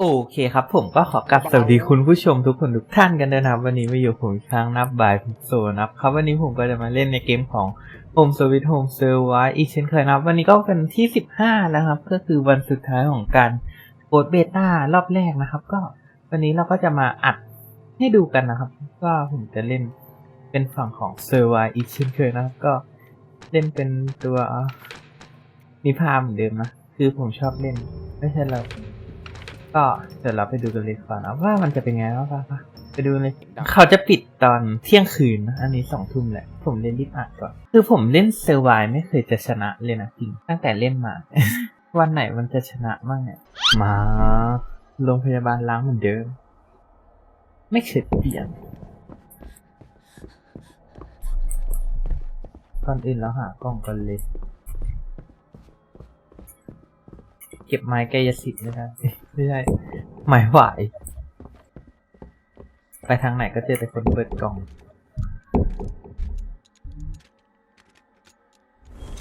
โอเคครับ ผมก็ขอกลับสวัสดีคุณผู้ชมทุกคนทุกท่านกันด้วยนะครับ วันนี้มาอยู่ผมอีกครั้งนับบายพิโซนะครับครับวันนี้ผมก็จะมาเล่นในเกมของ Home Sweet Home s e r v i อีกเช่นเคยนะครับ วันนี้ก็เป็นที่ 15 แล้วครับ ก็คือวันสุดท้ายของการโปรดเบต้ารอบแรกนะครับ ก็วันนี้เราก็จะมาอัดให้ดูกันนะครับว่าผมจะเล่นเป็นฝั่งของ s e r v i อีกเช่นเคยนะครับ ก็เล่นเป็นตัวนิพาเหมือนเดิมนะคือผมชอบเล่นไม่ใช่เรา ก็เดี๋ยวเราไปดูกันเลยดีกว่อนนะว่ามันจะเป็นไงบ้างปะไปดูเลย เขาจะปิดตอนเที่ยงคืนนะอันนี้สองทุ่มแหละ ผมเล่นรีบอ่านก่อน คือผมเล่นเซอร์ไวไม่เคยจะชนะเลยนะจริง ตั้งแต่เล่นมา วันไหนมันจะชนะบ้างเนี่ยมาโรงพยาบาลล้างเหมือนเดิม ไม่เคยเปลี่ยนก่อนอื่นแล้วหากล้องก่อนเลยเก็บไม้กายสิทธิ์ไม่ได้เอ๊ะ ไม่ใช่ไม้หวายไปทางไหนก็เจอแต่คนเปิดกล่อง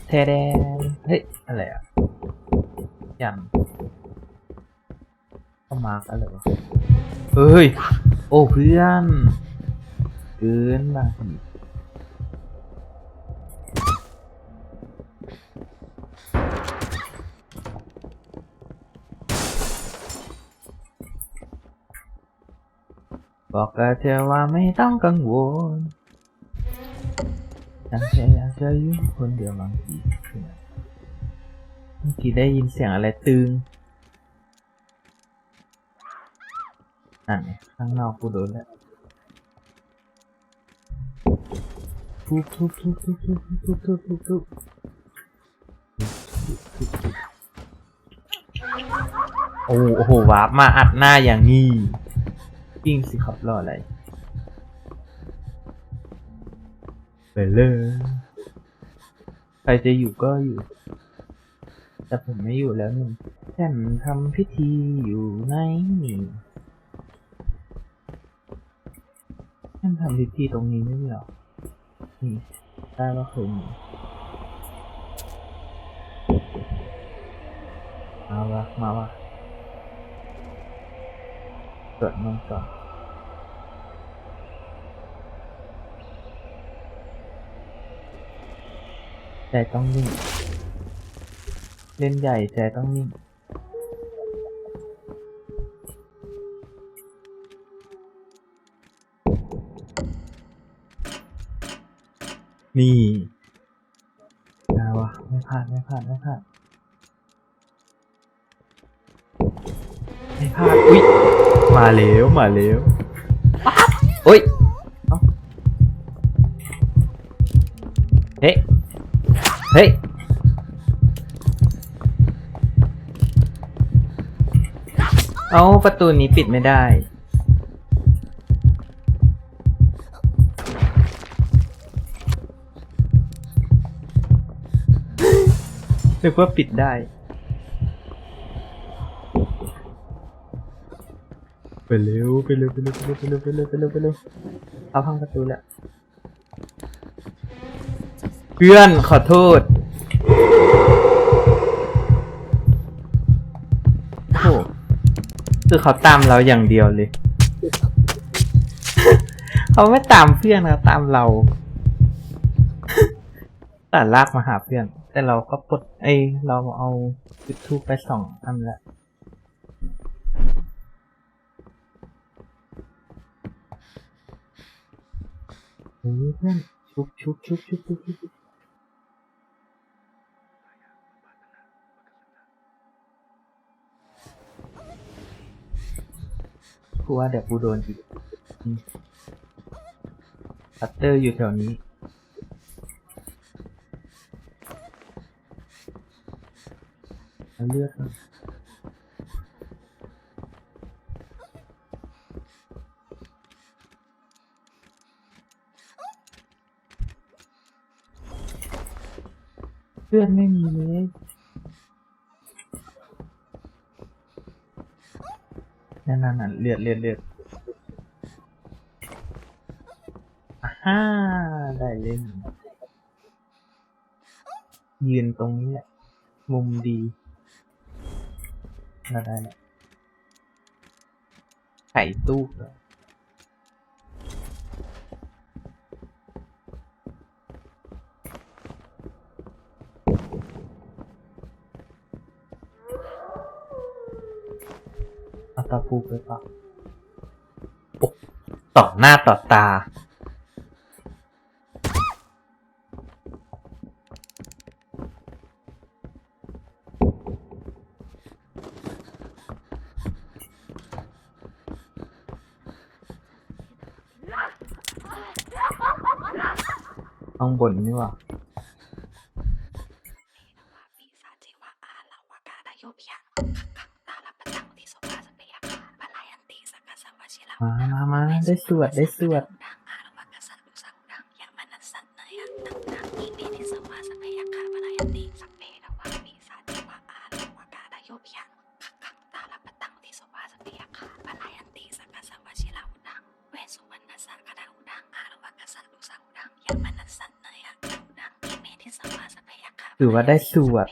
เทแดนเฮ้ย อะไรอะ ยันเข้ามาร์กอะไรวะ เฮ้ย โอ้เพื่อนเกินบางที บอกกับเธอว่าไม่ต้องกังวลฉันแค่อยากจะอยู่คนเดียวบางทีเมื่อกี้ได้ยินเสียงอะไรตึงนั่นข้างนอกกูโดนแล้วทุบทุบทุบทุบทุบทุบทุบทุบทุบโอ้โอ้โหวาร์ปมาอัดหน้าอย่างนี้ ปิ้งสิครับรออะไรไปเลยใครจะอยู่ก็อยู่ แต่ผมไม่อยู่แล้วนึ่ฉันทำพิธีอยู่ในนี่ฉันทำพิธีตรงนี้ไม่ใช่หรอนี่ได้ว่าเคยมาวะมาวะ สวดมนต์ก่อนใจต้องนิ่ง เล่นใหญ่ใจต้องนิ่ง นี่นาวะไม่พลาด ไม่พลาด ไม่พลาด ไม่พลาด อุ๊ย มาเร็วมาเร็วอุ๊ยเอ้าเฮ้เฮ้ยเอาประตูนี้ปิดไม่ได้นึกว่าปิดได้ ไปเร็วไปเร็วไปเร็วไปเร็วไปเร็วไปเร็วไปเร็วไปเร็วเอาพังประตูแล้วเพื่อนขอโทษโอ้โหคือเขาตามเราอย่างเดียวเลย เขาไม่ตามเพื่อนนะตามเรา แต่ลากมาหาเพื่อน แต่เราก็ปลดเอ้ยเราเอาจุดทูปไปสองอันละ ฮ้ยเพื่อนชุบชุบชุบชุบชุบชุบกูว่าเดี๋ยวกูโดนอีกคัตเตอร์อยู่แถวนี้เลือดมา เลือดไม่มีเลยนั่นนั่นเลือดเลือดเลือดอ่าฮ่าได้เล่น ยืนตรงนี้แหละ มุมดีเราได้ไข่ตู้เหรอเอา ตะปูไปปะโอ๊ะต่อหน้าต่อตา ข้างบนนี่ว่าปีศาจเทวะอาลาวกาดโยพยะตังติโสภาสเปยคาปลายันติสักกะสั มามามาได้สวดได้สวดถือว่าได้สวด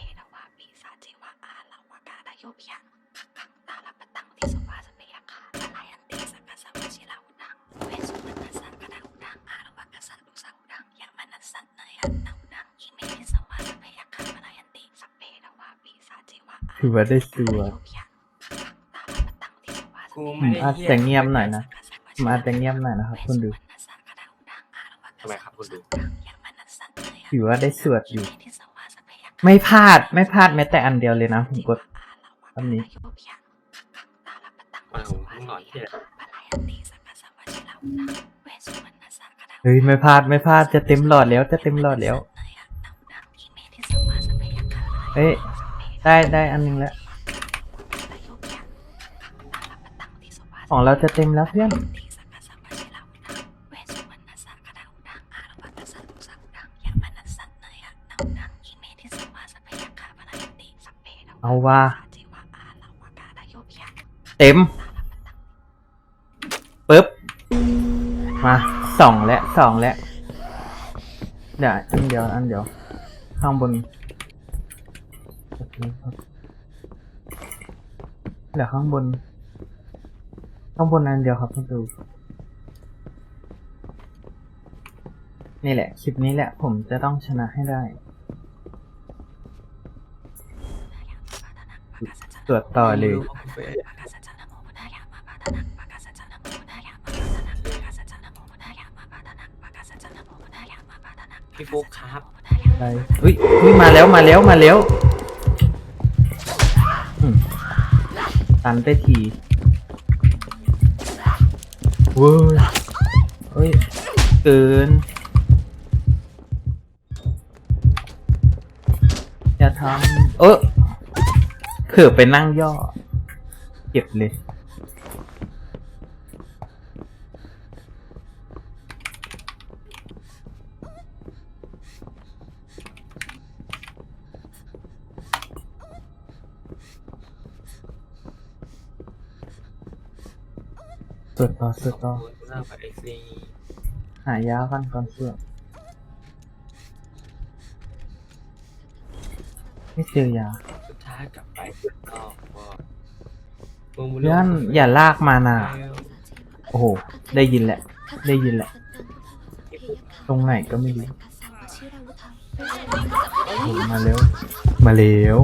ถือว่าได้สวดตาลปะตังติสุภาสกูเปยไม่ผมได้อาจเหี้ยจะเงียบหน่อยนะผมอาจจะเงียบหน่อยนะครับคุณดูทำไมครับคุณดูถือว่าได้สวดอยู่ ไม่พลาดไม่พลาดแม้แต่อันเดียวเลยนะผมกดอันนี้มาผมเพิ่งนอนเที่ย เฮ้ยไม่พลาดไม่พลาดจะเต็มหลอดแล้วจะเต็มหลอดแล้วเฮ้ยได้ได้อันหนึงแล้วของเราจะเต็มแล้วเพื่อนเอาว่าเต็มปึ๊บมา สองแล้วสองแล้วเดี๋ยวอันเดียวอันเดียว ข้างบนเดี๋ยวข้างบน ข้างบนอันเดียวครับคุณดูนี่แหละ คลิปนี้แหละ ผมจะต้องชนะให้ได้ตรวจต่อเลย พี่ฟุกครับไปอุ้ยอุ้ยมาแล้วมาแล้วมาแล้วอืมตันไปทีเว้ยเฮ้ยเกินอย่าทำเออเผื่อไปนั่งย่อ เก็บเลย สวดต่อสวดต่อคุณหน้ากับเอ็กซีหายากันก่อนเพื่อนไม่เจอยาสุดท้ายกลับไปสุดนอกว่ามึงเพื่อนอย่าลากมานาโอ้โห ได้ยินแหละ ได้ยินแหละ ตรงไหนก็ไม่รู้โอ้โหมาเร็ว มาเร็ว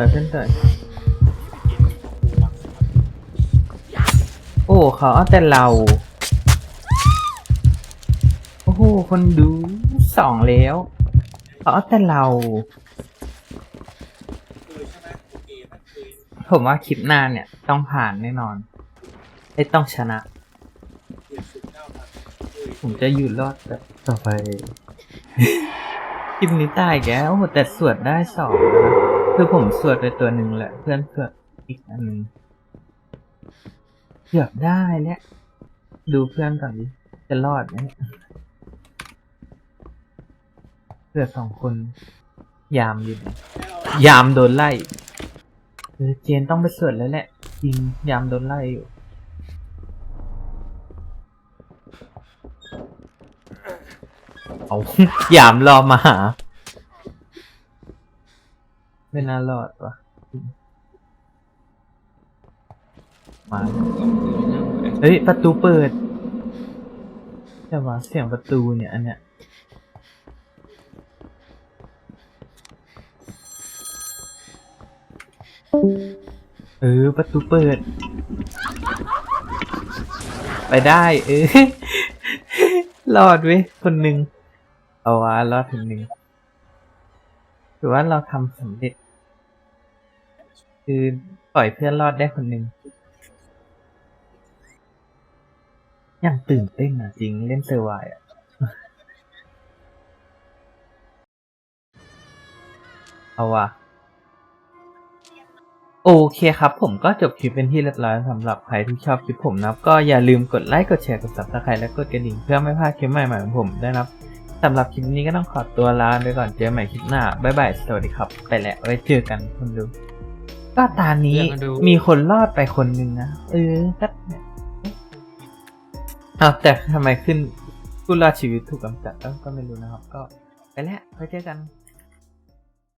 เต๋อเพื่อนเต๋อโอ้เขาเอาแต่เรา โอ้โห คนดูสองแล้ว เขาเอาแต่เรา ผมว่าคลิปหน้าเนี่ย ต้องผ่านแน่นอน ไม่ต้องชนะ ผมจะอยู่รอดแบบต่อไปคลิปนี้ตายแกแล้วโอ้โหแต่สวดได้สองนะ คือผมสวดไปตัวหนึ่งแหละเพื่อนสวดอีกอันหนึ่งเกือบได้แล้วดูเพื่อนก่อนดิจะรอดไหมเนี่ยเหลือสองคน ยามอยู่นยามโดนไล่เออเจนต้องไปสวดแล้วแหละจริงยามโดนไล่อยู่เอายามรอมาหา ไม่น่ารอดวะมาเฮ้ย ประตูเปิด แต่ว่าเสียงประตูเนี่ย อันเนี้ยเออ ประตูเปิด ไปได้ เออรอดเว้ยคนหนึ่งเอาวะรอดถึงหนึ่งถือว่าเราทำสำเร็จ คือปล่อยเพื่อนรอดได้คนหนึ่งอย่างตื่นเต้นอะจริงเล่นเซอร์ไวอะเอาว่ะโอเคครับผมก็จบคลิปเป็นที่เรียบร้อยสำหรับใครที่ชอบคลิปผมนะครับ ก็อย่าลืมกดไลค์กดแชร์กด subscribe และกดกระดิ่งเพื่อไม่พลาดคลิปใหม่ๆของผมด้วยนะครับสำหรับคลิปนี้ก็ต้องขอตัวลาไปก่อนเจอกันใหม่คลิปหน้าบ๊ายบายสวัสดีครับ ไปแล้วไว้เจอกันคนดู ก็ตานี้เดี๋ยวมาดูมีคนรอดไปคนหนึ่งนะเออก็เนี่ยอ้าวแต่ทำไมขึ้นผู้รอดชีวิตถูกกำจัดเอ้าก็ไม่รู้นะครับ ก็ไปแล้วไว้เจอกัน